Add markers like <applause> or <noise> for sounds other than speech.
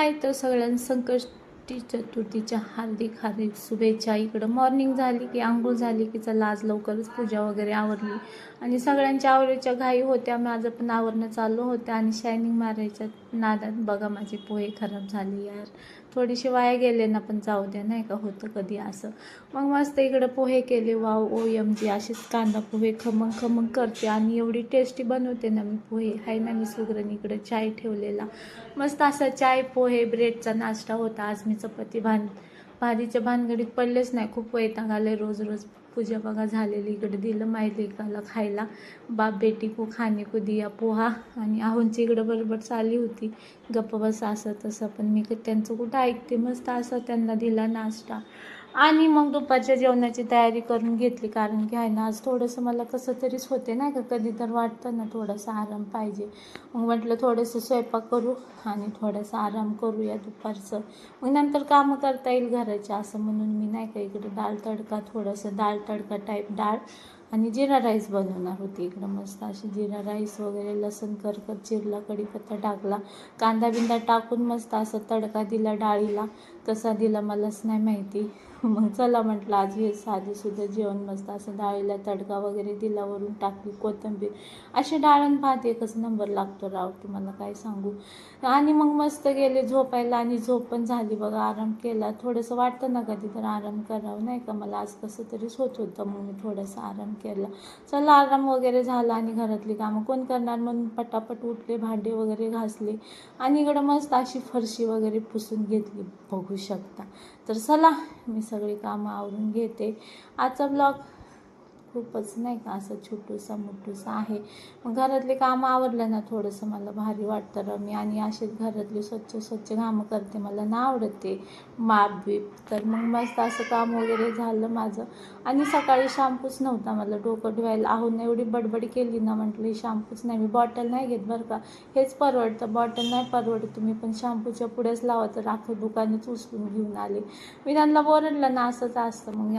हाय तर सगळ्यांना षष्टी चतुर्थीच्या हार्दिक हार्दिक शुभेच्छा. इकडं मॉर्निंग झाली की आंघोळ झाली की चला आज लवकरच पूजा वगैरे आवरली. आणि सगळ्यांच्या आवडीच्या घाई होत्या माझं पण आवरणं चालू होतं आणि शायनिंग मारायच्या नादात बघा माझे पोहे खराब झाले यार. थोडीशी वाया गेले ना पण जाऊ द्या नाही का होतं कधी असं. मग मस्त इकडं पोहे केले वाव ओ एम जी असेच कांदा पोहे खमंग खमंग करते आणि एवढी टेस्टी बनवते ना मी पोहे. हाय ना मी सुगरण इकडं चाय ठेवलेला. मस्त असा चाय पोहे ब्रेडचा नाश्ता होता. आज मी चपाती भान भाजीच्या भानगडीत पडलेच नाही. खूप वैताग आले रोज रोज. पूजा बघा झालेली इकडे दिलं मायलेकाला खायला. बाप बेटी को खाणे को दिया पोहा. आणि आहूंची इकडं बरोबर चालली होती. गप्प बस असं तसं. पण मी त्यांचं कुठं ऐकते? मस्त असं त्यांना दिला नाश्ता. आणि मग दुपारच्या जेवणाची तयारी करून घेतली कारण की आहे ना आज थोडंसं मला कसं तरीच होते नाही का कधी तर वाटतं ना थोडासा आराम पाहिजे. मग म्हटलं थोडंसं स्वयंपाक करू आणि थोडासा आराम करूया दुपारचं. मग नंतर कामं करता येईल घराचे असं म्हणून मी नाही का इकडे डाळ तडका थोडंसं डाळ तडका टाईप डाळ आणि जिरा राईस बनवणार होती इकडं मस्त अशी जिरा राईस वगैरे लसूण करकत चिरला कढीपत्ता टाकला. कांदा बिंदा टाकून मस्त असं तडका दिला डाळीला. कसा दिला मलाच नाही माहिती. <laughs> मग चला म्हटलं आज हे साधीसुद्धा जेवण मस्त असं डाळीला तडका वगैरे दिला वरून टाकली कोथिंबीर. असे डाळ आणि भात एकच नंबर लागतो राव तुम्हाला काय सांगू. आणि मग मस्त गेले झोपायला आणि झोप पण झाली बघा आराम केला. थोडंसं वाटतं ना कधी तर आराम करावं नाही का? मला आज कसं तरीच होत होतं मग मी थोडासा आराम केला. चला आराम वगैरे झाला आणि घरातली कामं. कोण करणार? म्हणून पटापट उठले भांडे वगैरे घासले आणि इकडं मस्त अशी फरशी वगैरे पुसून घेतली. बघू शकता. तर चला मी सगळी कामं आवरून घेते. आजचा ब्लॉग खूपच नाही का असं छोटूसा मोठूसा आहे. मग घरातले कामं आवडलं ना थोडंसं मला भारी वाटतं रमी आणि असेच घरातली स्वच्छ स्वच्छ कामं करते. मला ना आवडते माप बीप. तर मग मस्त असं काम वगैरे झालं माझं. आणि सकाळी शॅम्पूच नव्हता मला डोकं धुवायला. ना एवढी बडबड केली ना म्हटलं शॅम्पूच नाही मी बॉटल नाही घेत बरं का. हेच परवडतं. बॉटल नाही परवडत. तुम्ही पण शॅम्पूच्या पुढेच लावा. तर अख्खं दुकानच उचलून घेऊन आले. मी त्यांना बोरडलं ना असंच असतं. मग मी